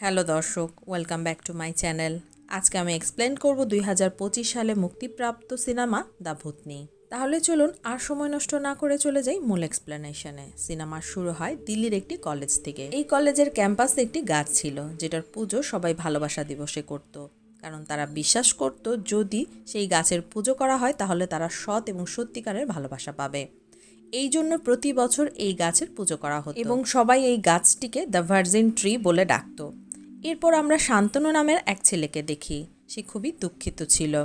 Hello দর্শক welcome back to my channel. আজকে আমি এক্সপ্লেন করব দুই হাজার পঁচিশ সালে মুক্তিপ্রাপ্ত সিনেমা দ্য ভূতনি। তাহলে চলুন আর সময় নষ্ট না করে চলে যাই মূল এক্সপ্লেনেশনে সিনেমা শুরু হয় দিল্লির একটি কলেজ থেকে। এই কলেজের ক্যাম্পাসে একটি গাছ ছিল যেটার পুজো সবাই ভালোবাসা দিবসে করত। কারণ তারা বিশ্বাস করত যদি সেই গাছের পুজো করা হয় তাহলে তারা সৎ এবং সত্যিকারের ভালোবাসা পাবে। এই জন্য প্রতি বছর এই গাছের পুজো করা হতো। এবং সবাই এই গাছটিকে দ্য ভার্জিন ট্রি বলে ডাকতো। এরপর আমরা শান্তনু নামের এক ছেলেকে দেখি। সে খুবই দুঃখিত ছিল।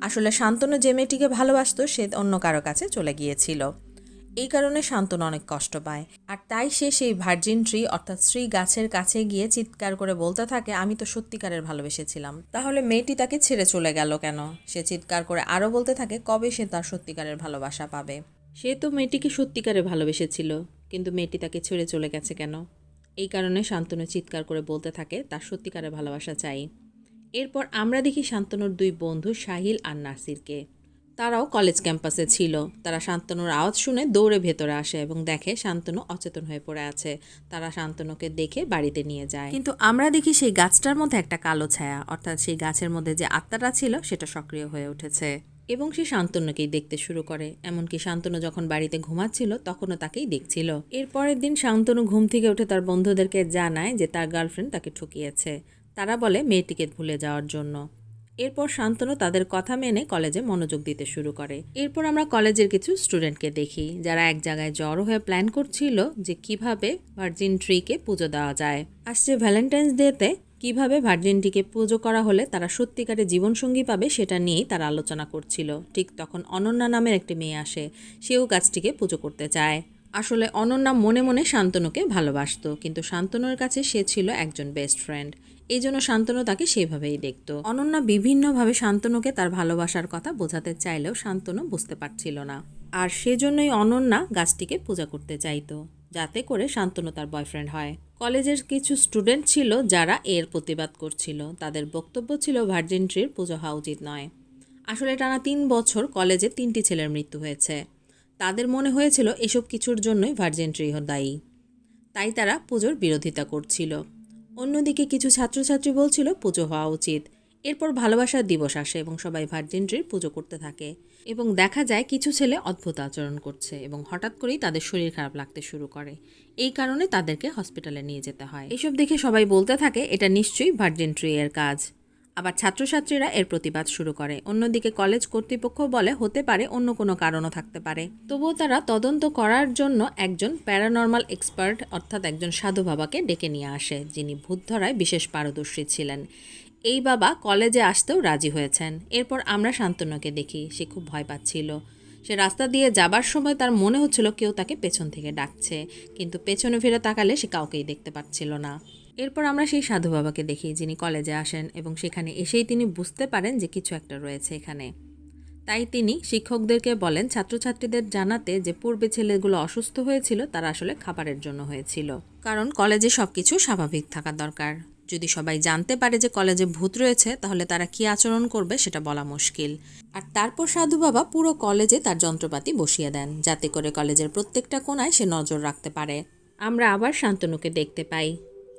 আসলে শান্তনু যে মেয়েটিকে ভালোবাসতো, সে অন্য কারও কাছে চলে গিয়েছিল। এই কারণে শান্তনু অনেক কষ্ট পায়। আর তাই সে সেই ভার্জিন ট্রি অর্থাৎ শ্রী গাছের কাছে গিয়ে চিৎকার করে বলতে থাকে, আমি তো সত্যিকারের ভালোবেসেছিলাম। তাহলে মেয়েটি তাকে ছেড়ে চলে গেল কেন? সে চিৎকার করে আরও বলতে থাকে, কবে সে তার সত্যিকারের ভালোবাসা পাবে? সে তো মেয়েটিকে সত্যিকারে ভালোবেসেছিল, কিন্তু মেয়েটি তাকে ছেড়ে চলে গেছে কেন? এই কারণে শান্তনু চিৎকার করে বলতে থাকে, তার সত্যিকারের ভালোবাসা চাই। এরপর আমরা দেখি শান্তনুর দুই বন্ধু সাহিল আর নাসিরকে। তারাও কলেজ ক্যাম্পাসে ছিল। তারা শান্তনুর আওয়াজ শুনে দৌড়ে ভেতরে আসে এবং দেখে শান্তনু অচেতন হয়ে পড়ে আছে। তারা শান্তনুকে দেখে বাড়িতে নিয়ে যায়। কিন্তু আমরা দেখি সেই গাছটার মধ্যে একটা কালো ছায়া, অর্থাৎ সেই গাছের মধ্যে যে আত্মাটা ছিল, সেটা সক্রিয় হয়ে উঠেছে। এবং সে শান্তনুকেই দেখতে শুরু করে। এমনকি শান্তনু যখন বাড়িতে ঘুমাচ্ছিল, তখনও তাকেই দেখছিল। এর পরের দিন শান্তনু ঘুম থেকে উঠে তার বন্ধুদেরকে জানায় যে তার গার্লফ্রেন্ড তাকে ঠকিয়েছে। তারা বলে, মেয়েটিকে ভুলে যাওয়ার জন্য। এরপর শান্তনু তাদের কথা মেনে কলেজে মনোযোগ দিতে শুরু করে। এরপর আমরা কলেজের কিছু স্টুডেন্টকে দেখি, যারা এক জায়গায় জড়ো হয়ে প্ল্যান করছিল যে কীভাবে ভার্জিন ট্রিকে পুজো দেওয়া যায়। আসছে ভ্যালেন্টাইন্স ডেতে কীভাবে ভার্জিনটিকে পুজো করা হলে তারা সত্যিকারে জীবনসঙ্গী পাবে সেটা নিয়েই তারা আলোচনা করছিল। ঠিক তখন অনন্যা নামের একটি মেয়ে আসে। সেও গাছটিকে পুজো করতে চায়। আসলে অনন্যা মনে মনে শান্তনুকে ভালোবাসতো, কিন্তু শান্তনুর কাছে সে ছিল একজন বেস্ট ফ্রেন্ড এই জন্য শান্তনু তাকে সেভাবেই দেখত। অনন্যা বিভিন্নভাবে শান্তনুকে তার ভালোবাসার কথা বোঝাতে চাইলেও শান্তনু বুঝতে পারছিল না। আর সেজন্যই অনন্যা গাছটিকে পূজা করতে চাইতো। যাতে করে শান্তনু তার বয়ফ্রেন্ড হয়। কলেজের কিছু স্টুডেন্ট ছিল যারা এর প্রতিবাদ করছিল। তাদের বক্তব্য ছিল, ভার্জিন ট্রির পুজো হওয়া উচিত নয়। আসলে টানা তিন বছর কলেজে তিনটি ছেলের মৃত্যু হয়েছে। তাদের মনে হয়েছিল, এসব কিছুর জন্যই ভার্জিন ট্রি দায়ী। তাই তারা পুজোর বিরোধিতা করছিল। অন্যদিকে কিছু ছাত্রছাত্রী বলছিল, পুজো হওয়া উচিত। এরপর ভালোবাসার দিবস আসে এবং সবাই ভার্জিন ট্রির পুজো করতে থাকে। এবং দেখা যায় কিছু ছেলে অদ্ভুত আচরণ করছে এবং হঠাৎ করেই তাদের শরীর খারাপ লাগতে শুরু করে। এই কারণে তাদেরকে হসপিটালে নিয়ে যেতে হয়। এসব দেখে সবাই বলতে থাকে, এটা নিশ্চয়ই ভার্জিন ট্রি এর কাজ। আবার ছাত্রছাত্রীরা এর প্রতিবাদ শুরু করে। অন্যদিকে কলেজ কর্তৃপক্ষ বলে, হতে পারে অন্য কোনো কারণও থাকতে পারে। তবুও তারা তদন্ত করার জন্য একজন প্যারানর্মাল এক্সপার্ট অর্থাৎ একজন সাধু বাবাকে ডেকে নিয়ে আসে, যিনি ভূত ধরায় বিশেষ পারদর্শী ছিলেন। এই বাবা কলেজে আসতেও রাজি হয়েছেন। এরপর আমরা শান্তনুকে দেখি, সে খুব ভয় পাচ্ছিল। সে রাস্তা দিয়ে যাবার সময় তার মনে হচ্ছিল কেউ তাকে পেছন থেকে ডাকছে, কিন্তু পেছনে ফিরে তাকালে সে কাউকেই দেখতে পাচ্ছিল না। এরপর আমরা সেই সাধু বাবাকে দেখি, যিনি কলেজে আসেন এবং সেখানে এসেই তিনি বুঝতে পারেন যে কিছু একটা রয়েছে এখানে। তাই তিনি শিক্ষকদেরকে বলেন, ছাত্রছাত্রীদের জানাতে যে পূর্বে ছেলেগুলো অসুস্থ হয়েছিল, তারা আসলে খাবারের জন্য হয়েছিল। কারণ কলেজে সব কিছু স্বাভাবিক থাকা দরকার। যদি সবাই জানতে পারে যে কলেজে ভূত রয়েছে, তাহলে তারা কি আচরণ করবে সেটা বলা মুশকিল। আর তারপর সাধু বাবা পুরো কলেজে তার যন্ত্রপাতি বসিয়ে দেন, যাতে করে কলেজের প্রত্যেকটা কোনায় সে নজর রাখতে পারে। আমরা আবার শান্তনুকে দেখতে পাই।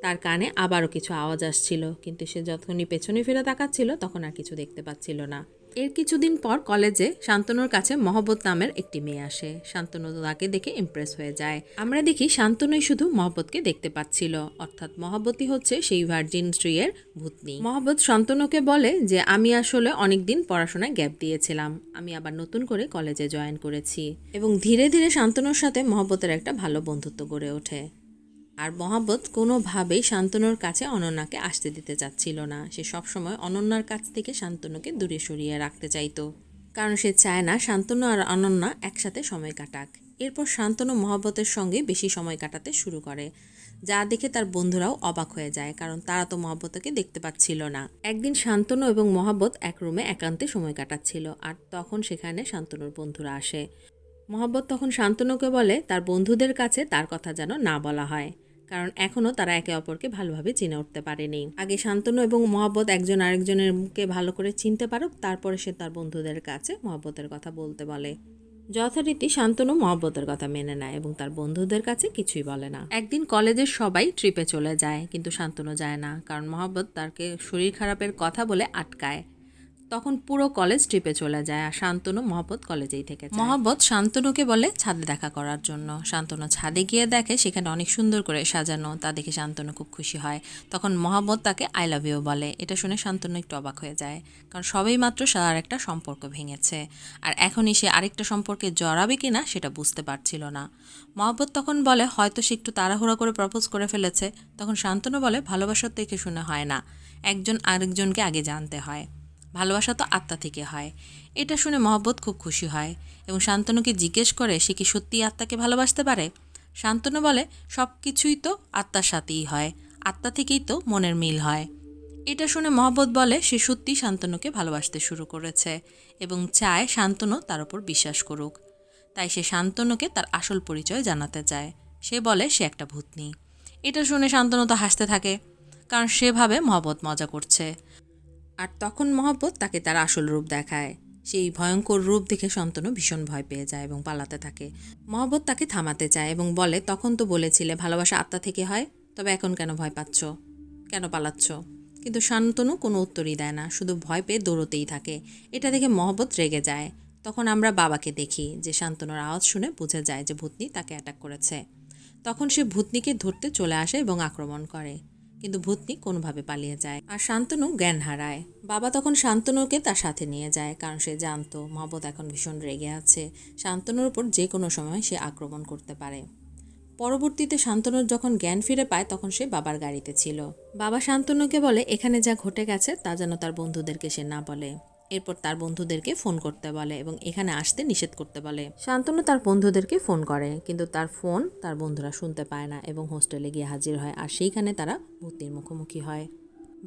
তার কানে আবারও কিছু আওয়াজ আসছিল, কিন্তু সে যতক্ষণই পেছনে ফিরে তাকাচ্ছিল, তখন আর কিছু দেখতে পাচ্ছিল না। এর কিছুদিন পর কলেজে শান্তনুর কাছে মহব্বত নামের একটি মেয়ে আসে। শান্তনু তাকে দেখে ইমপ্রেস হয়ে যায়। আমরা দেখি শান্তনুই শুধু মহব্বতকে দেখতে পাচ্ছিল, অর্থাৎ মহব্বতই হচ্ছে সেই ভার্জিন স্ত্রীর ভূতনি। মহব্বত শান্তনুকে বলে যে, আমি আসলে অনেকদিন পড়াশোনায় গ্যাপ দিয়েছিলাম, আমি আবার নতুন করে কলেজে জয়েন করেছি। এবং ধীরে ধীরে শান্তনুর সাথে মহব্বতের একটা ভালো বন্ধুত্ব গড়ে ওঠে। আর মহাব্বত কোনোভাবেই শান্তনুর কাছে অনন্যাকে আসতে দিতে চাচ্ছিল না। সে সবসময় অনন্যার কাছ থেকে শান্তনুকে দূরে সরিয়ে রাখতে চাইতো। কারণ সে চায় না শান্তনু আর অনন্যা একসাথে সময় কাটাক। এরপর শান্তনু মহাব্বতের সঙ্গে বেশি সময় কাটাতে শুরু করে। যা দেখে তার বন্ধুরাও অবাক হয়ে যায়, কারণ তারা তো মহাব্বতকে দেখতে পাচ্ছিল না। একদিন শান্তনু এবং মহাব্বত এক রুমে একান্তে সময় কাটাচ্ছিল, আর তখন সেখানে শান্তনুর বন্ধুরা আসে। মহাব্বত তখন শান্তনুকে বলে, তার বন্ধুদের কাছে তার কথা যেন না বলা হয়। কারণ এখনও তারা একে অপরকে ভালোভাবে চিনে উঠতে পারেনি। আগে শান্তনু এবং মহব্বত একজন আরেকজনের আরেকজনেরকে ভালো করে চিনতে পারুক, তারপরে সে তার বন্ধুদের কাছে মহব্বতের কথা বলতে বলে। যথারীতি শান্তনু মহব্বতের কথা মেনে নেয় এবং তার বন্ধুদের কাছে কিছুই বলে না। একদিন কলেজের সবাই ট্রিপে চলে যায়, কিন্তু শান্তনু যায় না, কারণ মহব্বত তারকে শরীর খারাপের কথা বলে আটকায়। তখন পুরো কলেজ ট্রিপে চলে যায় আর শান্তনু মহব্বত কলেজেই থেকে। মহব্বত শান্তনুকে বলে ছাদে দেখা করার জন্য। শান্তনু ছাদে গিয়ে দেখে সেখানে অনেক সুন্দর করে সাজানো, তা দেখে শান্তনু খুব খুশি হয়। তখন মহব্বত তাকে আই লাভ ইউ বলে। এটা শুনে শান্তনু একটু অবাক হয়ে যায়, কারণ সবেই মাত্র তার একটা সম্পর্ক ভেঙেছে। আর এখনই সে আরেকটা সম্পর্কে জড়াবে কিনা সেটা বুঝতে পারছিল না। মহব্বত তখন বলে, হয়তো সে একটু তাড়াহুড়া করে প্রপোজ করে ফেলেছে। তখন শান্তনু বলে, ভালোবাসার দেখে শুনে হয় না। একজন আরেকজনকে আগে জানতে হয়। ভালোবাসা তো আত্মা থেকে হয়। এটা শুনে মহব্বত খুব খুশি হয় এবং শান্তনুকে জিজ্ঞেস করে, সে কি সত্যিই আত্মাকে ভালোবাসতে পারে? শান্তনু বলে, সব কিছুই তো আত্মার সাথেই হয়। আত্মা থেকেই তো মনের মিল হয়। এটা শুনে মহব্বত বলে, সে সত্যি শান্তনুকে ভালোবাসতে শুরু করেছে এবং চায় শান্তনু তার উপর বিশ্বাস করুক। তাই সে শান্তনুকে তার আসল পরিচয় জানাতে চায়। সে বলে, সে একটা ভূতনি। এটা শুনে শান্তনু তো হাসতে থাকে, কারণ সেভাবে মহব্বত মজা করছে। আর তখন মহব্বত তাকে তার আসল রূপ দেখায়। সেই ভয়ঙ্কর রূপ দেখে শান্তনু ভীষণ ভয় পেয়ে যায় এবং পালাতে থাকে। মহব্বত তাকে থামাতে চায় এবং বলে, তখন তো বলেছিলে ভালোবাসা আত্মা থেকে হয়, তবে এখন কেন ভয় পাচ্ছ? কেন পালাচ্ছ? কিন্তু শান্তনু কোনো উত্তরই দেয় না, শুধু ভয় পেয়ে দৌড়তেই থাকে। এটা দেখে মহব্বত রেগে যায়। তখন আমরা বাবাকে দেখি, যে শান্তনুর আওয়াজ শুনে বুঝে যায় যে ভূতনি তাকে অ্যাটাক করেছে। তখন সে ভূতনিকে ধরতে চলে আসে এবং আক্রমণ করে। কিন্তু ভূতনি কোনোভাবে পালিয়ে যায়। আর শান্তনু জ্ঞান হারায়। বাবা তখন শান্তনুকে তার সাথে নিয়ে যায়, কারণ সে জানত মহবত এখন ভীষণ রেগে আছে। শান্তনুর উপর যে কোনো সময় সে আক্রমণ করতে পারে। পরবর্তীতে শান্তনুর যখন জ্ঞান ফিরে পায়, তখন সে বাবার গাড়িতে ছিল। বাবা শান্তনুকে বলে, এখানে যা ঘটে গেছে, তা যেন তার বন্ধুদেরকে সে না বলে। এরপর তার বন্ধুদেরকে ফোন করতে বলে এবং এখানে আসতে নিষেধ করতে বলে। শান্তনু তার বন্ধুদেরকে ফোন করে, কিন্তু তার ফোন তার বন্ধুরা শুনতে পায় না এবং হোস্টেলে গিয়ে হাজির হয় আর সেইখানে তারা ভূতনির মুখোমুখি হয়।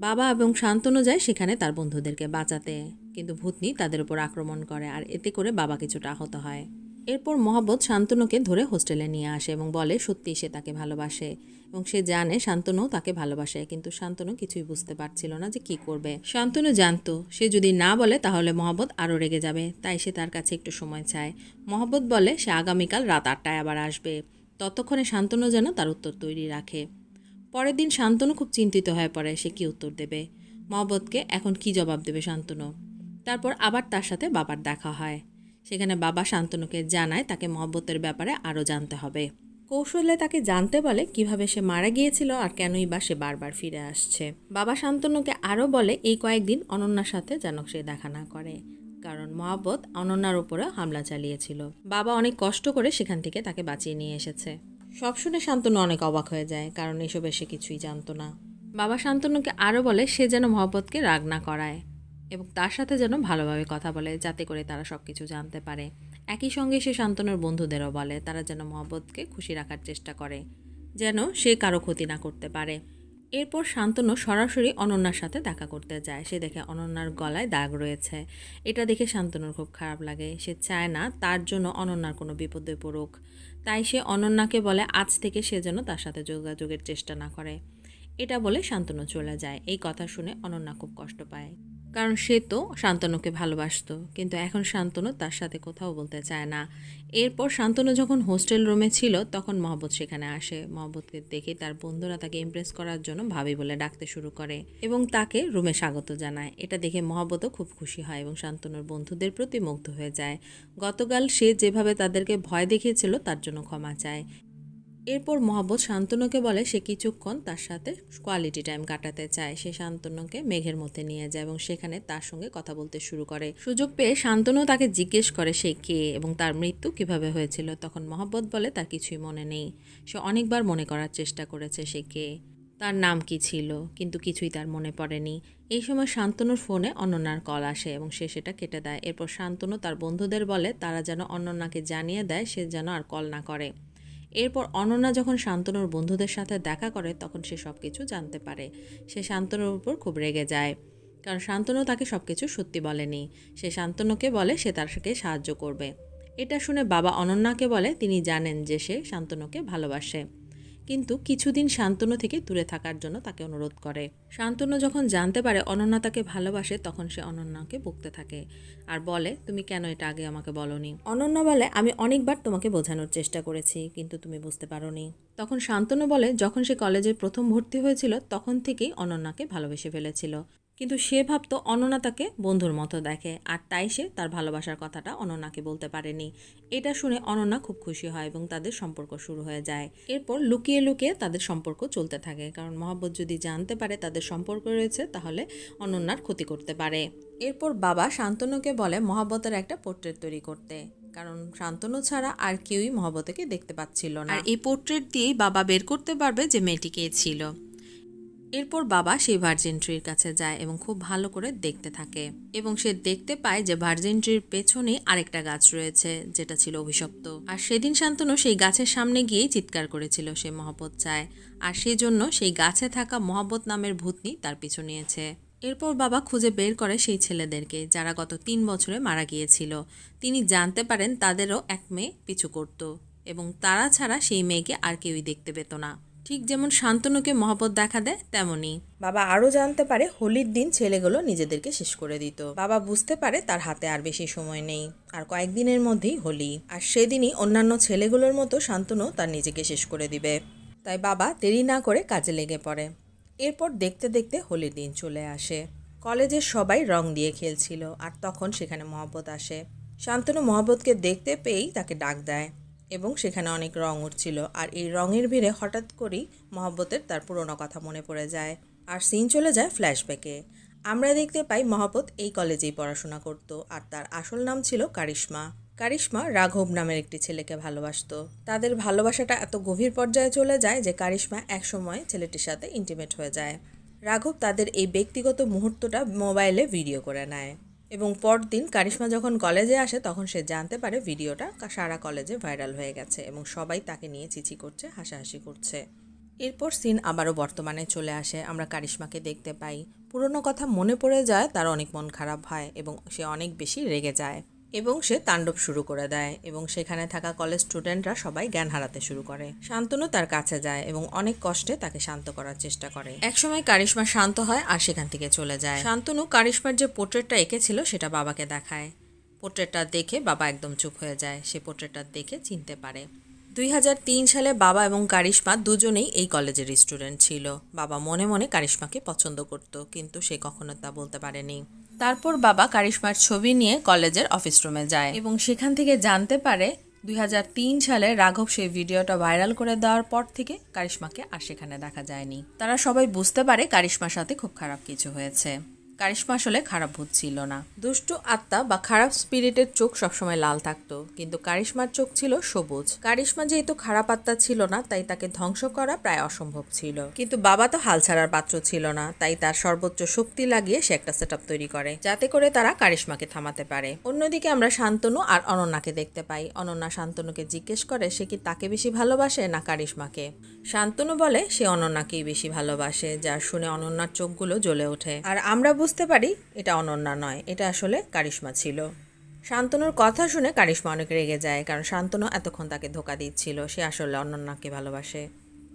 বাবা এবং শান্তনু যায় সেখানে তার বন্ধুদেরকে বাঁচাতে, কিন্তু ভূতনি তাদের উপর আক্রমণ করে আর এতে করে বাবা কিছুটা আহত হয়। এরপর মহব্বত শান্তনুকে ধরে হোস্টেলে নিয়ে আসে এবং বলে সত্যি সে তাকে ভালোবাসে। এবং সে জানে শান্তনু তাকে ভালোবাসে, কিন্তু শান্তনু কিছুই বুঝতে পারছিল না যে কি করবে। শান্তনু জানতো, সে যদি না বলে তাহলে মহব্বত আরও রেগে যাবে, তাই সে তার কাছে একটু সময় চায়। মহব্বত বলে, সে আগামীকাল রাত আটটায় আবার আসবে। ততক্ষণে শান্তনু যেন তার উত্তর তৈরি রাখে। পরের দিন শান্তনু খুব চিন্তিত হয়ে পড়ে, সে কি উত্তর দেবে? মহব্বতকে এখন কি জবাব দেবে শান্তনু? তারপর আবার তার সাথে বাবার দেখা হয়। সেখানে বাবা শান্তনুকে জানায় তাকে মহব্বতের ব্যাপারে আরও জানতে হবে। কৌশলে তাকে জানতে বলে কীভাবে সে মারা গিয়েছিল আর কেনই বা সে বারবার ফিরে আসছে। বাবা শান্তনুকে আরও বলে এই কয়েকদিন অনন্যার সাথে যেন সে দেখা না করে, কারণ মহাব্বত অনন্যার উপরে হামলা চালিয়েছিল। বাবা অনেক কষ্ট করে সেখান থেকে তাকে বাঁচিয়ে নিয়ে এসেছে। সব শুনে শান্তনু অনেক অবাক হয়ে যায়, কারণ এসবে সে কিছুই জানতো না। বাবা শান্তনুকে আরও বলে সে যেন মহব্বতকে রাগ না করায়। এবং তার সাথে যেন ভালোভাবে কথা বলে, যাতে করে তারা সব কিছু জানতে পারে। একই সঙ্গে সে শান্তনুর বন্ধুদেরও বলে, তারা যেন মহব্বতকে খুশি রাখার চেষ্টা করে, যেন সে কারও ক্ষতি না করতে পারে। এরপর শান্তনু সরাসরি অনন্যার সাথে দেখা করতে যায়। সে দেখে অনন্যার গলায় দাগ রয়েছে। এটা দেখে শান্তনুর খুব খারাপ লাগে। সে চায় না তার জন্য অনন্যার কোনো বিপদে পড়ুক। তাই সে অনন্যাকে বলে, আজ থেকে সে যেন তার সাথে যোগাযোগের চেষ্টা না করে। এটা বলে শান্তনু চলে যায়। এই কথা শুনে অনন্যা খুব কষ্ট পায়। কারণ সে তো শান্তনুকে ভালোবাসতো, কিন্তু এখন শান্তনু তার সাথে কোথাও বলতে চায় না। এরপর শান্তনু যখন হোস্টেল রুমে ছিল, তখন মহব্বত সেখানে আসে। মহব্বতকে দেখে তার বন্ধুরা তাকে ইমপ্রেস করার জন্য ভাবি বলে ডাকতে শুরু করে এবং তাকে রুমে স্বাগত জানায়। এটা দেখে মহব্বতও খুব খুশি হয় এবং শান্তনুর বন্ধুদের প্রতি মুগ্ধ হয়ে যায়। গতকাল সে যেভাবে তাদেরকে ভয় দেখিয়েছিল, তার জন্য ক্ষমা চায়। এরপর মহাব্বত শান্তনুকে বলে সে কিছুক্ষণ তার সাথে কোয়ালিটি টাইম কাটাতে চায়। সে শান্তনুকে মেঘের মধ্যে নিয়ে যায় এবং সেখানে তার সঙ্গে কথা বলতে শুরু করে। সুযোগ পেয়ে শান্তনু তাকে জিজ্ঞেস করে সে কে এবং তার মৃত্যু কীভাবে হয়েছিল। তখন মহাব্বত বলে, তার কিছুই মনে নেই। সে অনেকবার মনে করার চেষ্টা করেছে সে কে। তার নাম কি ছিল? কিন্তু কিছুই তার মনে পড়েনি। এই সময় শান্তনুর ফোনে অনন্যার কল আসে এবং সে সেটা কেটে দেয়। এরপর শান্তনু তার বন্ধুদের বলে, তারা যেন অনন্যাকে জানিয়ে দেয়, সে যেন আর কল না করে। এরপর অনন্যা যখন শান্তনুর বন্ধুদের সাথে দেখা করে, তখন সে সব কিছু জানতে পারে। সে শান্তনুর উপর খুব রেগে যায়। কারণ শান্তনু তাকে সব কিছু সত্যি বলেনি। সে শান্তনুকে বলে সে তার সাথে সাহায্য করবে। এটা শুনে বাবা অনন্যাকে বলে, তিনি জানেন যে সে শান্তনুকে ভালোবাসে। কিন্তু কিছুদিন শান্তনু থেকে দূরে থাকার জন্য তাকে অনুরোধ করে। শান্তনু যখন জানতে পারে অনন্যা তাকে ভালোবাসে, তখন সে অনন্যাকে বকতে থাকে আর বলে, তুমি কেন এটা আগে আমাকে বলনি? অনন্যা বলে, আমি অনেকবার তোমাকে বোঝানোর চেষ্টা করেছি, কিন্তু তুমি বুঝতে পারোনি। তখন শান্তনু বলে, যখন সে কলেজে প্রথম ভর্তি হয়েছিল, তখন থেকেই অনন্যাকে ভালোবেসে ফেলেছিল। কিন্তু সে ভাবতো অনন্যা তাকে বন্ধুর মতো দেখে, আর তাই সে তার ভালোবাসার কথাটা অনন্যাকে বলতে পারেনি। এটা শুনে অনন্যা খুব খুশি হয় এবং তাদের সম্পর্ক শুরু হয়ে যায়। এরপর লুকিয়ে লুকিয়ে তাদের সম্পর্ক চলতে থাকে, কারণ মহাব্বত যদি জানতে পারে তাদের সম্পর্ক রয়েছে, তাহলে অনন্যার ক্ষতি করতে পারে। এরপর বাবা শান্তনুকে বলে মহাব্বতের একটা পোর্ট্রেট তৈরি করতে, কারণ শান্তনু ছাড়া আর কেউই মহাব্বতকে দেখতে পাচ্ছিল না। আর এই পোর্ট্রেট দিয়েই বাবা বের করতে পারবে যে মেয়েটি কে ছিল। এরপর বাবা সেই ভার্জিন ট্রির কাছে যায় এবং খুব ভালো করে দেখতে থাকে। এবং সে দেখতে পায় যে ভার্জিন ট্রির পেছনে আরেকটা গাছ রয়েছে, যেটা ছিল অভিশপ্ত। আর সেদিন শান্তনু সেই গাছের সামনে গিয়েই চিৎকার করেছিল সে মহব্বত চায়। আর সেই জন্য সেই গাছে থাকা মহব্বত নামের ভূতনি তার পিছু নিয়েছে। এরপর বাবা খুঁজে বের করে সেই ছেলেদেরকে, যারা গত তিন বছরে মারা গিয়েছিল। তিনি জানতে পারেন তাদেরও এক মেয়ে পিছু করত। এবং তারা ছাড়া সেই মেয়েকে আর কেউই দেখতে পেত না। ঠিক যেমন শান্তনুকে মহব্বত দেখা দেয়, তেমনই। বাবা আরও জানতে পারে হোলির দিন ছেলেগুলো নিজেদেরকে শেষ করে দিত। বাবা বুঝতে পারে তার হাতে আর বেশি সময় নেই। আর কয়েকদিনের মধ্যেই হোলি। আর সেদিনই অন্যান্য ছেলেগুলোর মতো শান্তনু তার নিজেকে শেষ করে দিবে। তাই বাবা দেরি না করে কাজে লেগে পড়ে। এরপর দেখতে দেখতে হোলির দিন চলে আসে। কলেজের সবাই রং দিয়ে খেলছিল, আর তখন সেখানে মহব্বত আসে। শান্তনু মহব্বতকে দেখতে পেয়েই তাকে ডাক দেয়। এবং সেখানে অনেক রং উঠছিল। আর এই রঙের ভিড়ে হঠাৎ করেই মহব্বতের তার পুরনো কথা মনে পড়ে যায়। আর সিন চলে যায় ফ্ল্যাশব্যাকে আমরা দেখতে পাই মহব্বত এই কলেজেই পড়াশোনা করত। আর তার আসল নাম ছিল কারিশ্মা। কারিশ্মা রাঘব নামের একটি ছেলেকে ভালোবাসতো। তাদের ভালোবাসাটা এত গভীর পর্যায়ে চলে যায় যে কারিশ্মা একসময় ছেলেটির সাথে ইন্টিমেট হয়ে যায়। রাঘব তাদের এই ব্যক্তিগত মুহূর্তটা মোবাইলে ভিডিও করে নেয়। এবং পরদিন কারিশ্মা যখন কলেজে আসে, তখন সে জানতে পারে ভিডিওটা সারা কলেজে ভাইরাল হয়ে গেছে এবং সবাই তাকে নিয়ে চিচি করছে, হাসাহাসি করছে। এরপর সিন আবারও বর্তমানে চলে আসে। আমরা কারিশ্মাকে দেখতে পাই। পুরনো কথা মনে পড়ে যায়, তার অনেক মন খারাপ হয় এবং সে অনেক বেশি রেগে যায়। এবং সে তাণ্ডব শুরু করে দেয় এবং সেখানে থাকা কলেজ স্টুডেন্টরা সবাই জ্ঞান হারাতে শুরু করে। শান্তনু তার কাছে যায় এবং অনেক কষ্টে তাকে শান্ত করার চেষ্টা করে। একসময় কারিশ্মা শান্ত হয় আর সেখান থেকে চলে যায়। শান্তনু কারিশ্মার যে পোর্ট্রেটটা এঁকেছিল সেটা বাবাকে দেখায়। পোর্ট্রেটটা দেখে বাবা একদম চুপ হয়ে যায়। সে পোর্ট্রেটটা দেখে চিনতে পারে। দুই হাজার তিন সালে বাবা এবং কারিশ্মা দুজনেই এই কলেজের স্টুডেন্ট ছিল। বাবা মনে মনে কারিশ্মাকে পছন্দ করত, কিন্তু সে কখনো তা বলতে পারেনি। তারপর বাবা কারিশ্মার ছবি নিয়ে কলেজের অফিস রুমে যায় এবং সেখান থেকে জানতে পারে দুই হাজার তিন সালে রাঘব সেই ভিডিওটা ভাইরাল করে দেওয়ার পর থেকে কারিশ্মাকে আর সেখানে দেখা যায়নি। তারা সবাই বুঝতে পারে কারিশ্মার সাথে খুব খারাপ কিছু হয়েছে। কারিশ্মা আসলে খারাপ ভূত ছিল না। দুষ্টু আত্মা বা খারাপ স্পিরিটের চোখ সবসময় লাল থাকতো, কিন্তু কারিশ্মার চোখ ছিল সবুজ। কারিশ্মা যেহেতু খারাপ আত্মা ছিল না, তাই তাকে ধ্বংস করা প্রায় অসম্ভব ছিল। কিন্তু বাবা তো হাল ছাড়ার পাত্র ছিল না, তাই তার সর্বোচ্চ শক্তি লাগিয়ে সে একটা সেট তৈরি করে, যাতে করে তারা কারিশ্মাকে থামাতে পারে। অন্যদিকে আমরা শান্তনু আর অনন্যাকে দেখতে পাই। অনন্যা শান্তনুকে জিজ্ঞেস করে, সে কি তাকে বেশি ভালোবাসে না কারিশ্মাকে? শান্তনু বলে, সে অনন্যাকেই বেশি ভালোবাসে, যা শুনে অনন্যার চোখগুলো জ্বলে ওঠে। আর আমরা বুঝতে পারি, এটা অনন্যা নয়, এটা আসলে কারিশ্মা ছিল। শান্তনুর কথা শুনে কারিশ্মা অনেক রেগে যায়, কারণ শান্তনু এতক্ষণ তাকে ধোকা দিচ্ছিল, সে আসলে অনন্যাকে ভালোবাসে।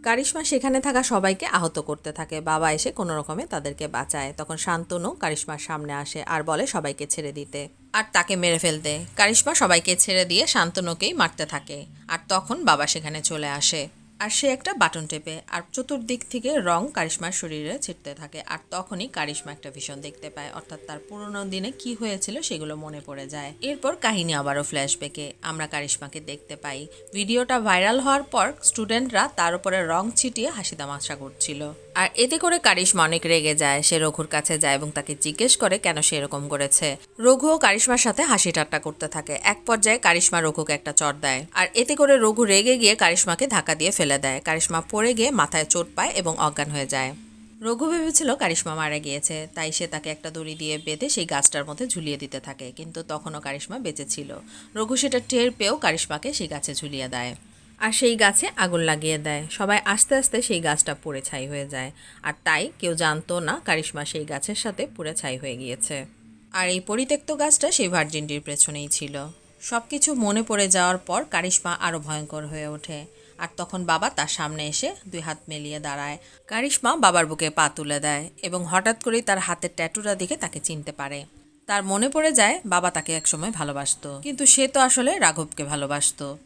কারিশ্মা সেখানে থাকা সবাইকে আহত করতে থাকে, বাবা এসে কোনো রকমে তাদেরকে বাঁচায়, তখন শান্তনু কারিশ্মার সামনে আসে আর বলে সবাইকে ছেড়ে দিতে। আর তাকে মেরে ফেলতে। কারিশ্মা সবাইকে ছেড়ে দিয়ে শান্তনুকেই মারতে থাকে, আর তখন বাবা সেখানে চলে আসে। আর সে একটা বাটন টেপে আর চতুর্দিক থেকে রং কারিশ্মার শরীরে ছিটতে থাকে আর তখনই কারিশ্মা একটা ভীষণ দেখতে পায়। অর্থাৎ তার পুরনো দিনে কি হয়েছিল সেগুলো মনে পড়ে যায়। এরপর কাহিনী আবারও ফ্ল্যাশব্যাকে আমরা কারিশ্মাকে দেখতে পাই। ভিডিওটা ভাইরাল হওয়ার পর স্টুডেন্টরা তার উপরে রং ছিটিয়ে হাসি তামাশা করছিল। আর এতে করে কারিশ্মা অনেক রেগে যায়। সে রঘুর কাছে যায় এবং তাকে জিজ্ঞেস করে, কেন সে এরকম করেছে? রঘু ও কারিশ্মার সাথে হাসি ঠাট্টা করতে থাকে। এক পর্যায়ে কারিশ্মা রঘুকে একটা চট দেয়। আর এতে করে রঘু রেগে গিয়ে কারিশ্মাকে ধাক্কা দিয়ে ফেলে দেয়। কারিশ্মা পড়ে গিয়ে মাথায় চোট পায় এবং অজ্ঞান হয়ে যায়। রঘু ভেবেছিল কারিশ্মা মারা গিয়েছে। তাই সে তাকে একটা দড়ি দিয়ে বেঁধে সেই গাছটার মধ্যে ঝুলিয়ে দিতে থাকে। কিন্তু তখনও কারিশ্মা বেঁচে ছিল। রঘু সেটা টের পেয়েও কারিশ্মাকে সেই গাছে ঝুলিয়ে দেয়। আর সেই গাছে আগুন লাগিয়ে দেয়। সবাই আস্তে আস্তে সেই গাছটা পুড়ে ছাই হয়ে যায়। আর তাই কেউ জানতো না কারিশ্মা সেই গাছের সাথে পুড়ে ছাই হয়ে গিয়েছে। আর এই পরিত্যক্ত গাছটা সেই ভার্জিনটির পেছনেই ছিল। সব কিছু মনে পড়ে যাওয়ার পর কারিশ্মা আরও ভয়ঙ্কর হয়ে ওঠে। আর তখন বাবা তার সামনে এসে দুই হাত মেলিয়ে দাঁড়ায়। কারিশ্মা বাবার বুকে পা তুলে দেয় এবং হঠাৎ করেই তার হাতের ট্যাটুটা দেখে তাকে চিনতে পারে। তার মনে পড়ে যায় বাবা তাকে একসময় ভালোবাসতো। কিন্তু সে তো আসলে রাঘবকে ভালোবাসতো।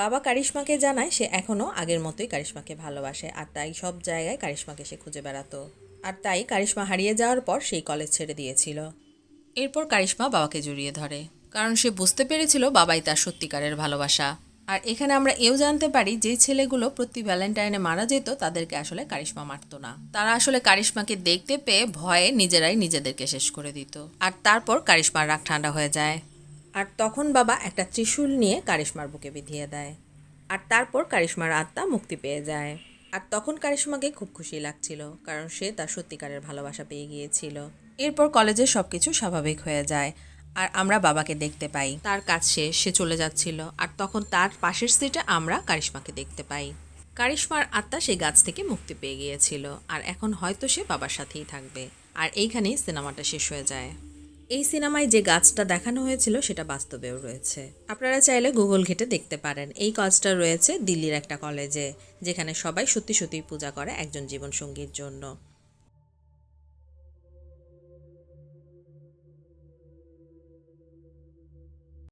বাবা কারিশ্মাকে জানায় সে এখনও আগের মতোই কারিশ্মাকে ভালোবাসে, আর তাই সব জায়গায় কারিশ্মাকে সে খুঁজে বেড়াতো। আর তাই কারিশ্মা হারিয়ে যাওয়ার পর সেই কলেজ ছেড়ে দিয়েছিল। এরপর কারিশ্মা বাবাকে জড়িয়ে ধরে, কারণ সে বুঝতে পেরেছিল বাবাই তার সত্যিকারের ভালোবাসা। আর এখানে আমরা এও জানতে পারি যে ছেলেগুলো প্রতি ভ্যালেন্টাইনে মারা যেত, তাদেরকে আসলে কারিশ্মা মারতো না। তারা আসলে কারিশ্মাকে দেখতে পেয়ে ভয়ে নিজেরাই নিজেদেরকে শেষ করে দিত। আর তারপর কারিশ্মার রাগ ঠান্ডা হয়ে যায়। আর তখন বাবা একটা ত্রিশূল নিয়ে কারিশ্মার বুকে বিধিয়ে দেয়। আর তারপর কারিশ্মার আত্মা মুক্তি পেয়ে যায়। আর তখন কারিশ্মাকে খুব খুশি লাগছিল, কারণ সে তার সত্যিকারের ভালোবাসা পেয়ে গিয়েছিল। এরপর কলেজে সব কিছু স্বাভাবিক হয়ে যায়, আর আমরা বাবাকে দেখতে পাই। তার কাজ শেষ, সে চলে যাচ্ছিল, আর তখন তার পাশের সিটে আমরা কারিশ্মাকে দেখতে পাই। কারিশ্মার আত্মা সেই গাছ থেকে মুক্তি পেয়ে গিয়েছিল, আর এখন হয়তো সে বাবার সাথেই থাকবে। আর এইখানেই সিনেমাটা শেষ হয়ে যায়। এই সিনেমায় যে গাছটা দেখানো হয়েছিল সেটা বাস্তবেও রয়েছে। আপনারা চাইলে গুগল ঘেটে দেখতে পারেন। এই কাজটা রয়েছে দিল্লির একটা কলেজে, যেখানে সবাই সত্যি সত্যি পূজা করে একজন জীবনসঙ্গীর জন্য।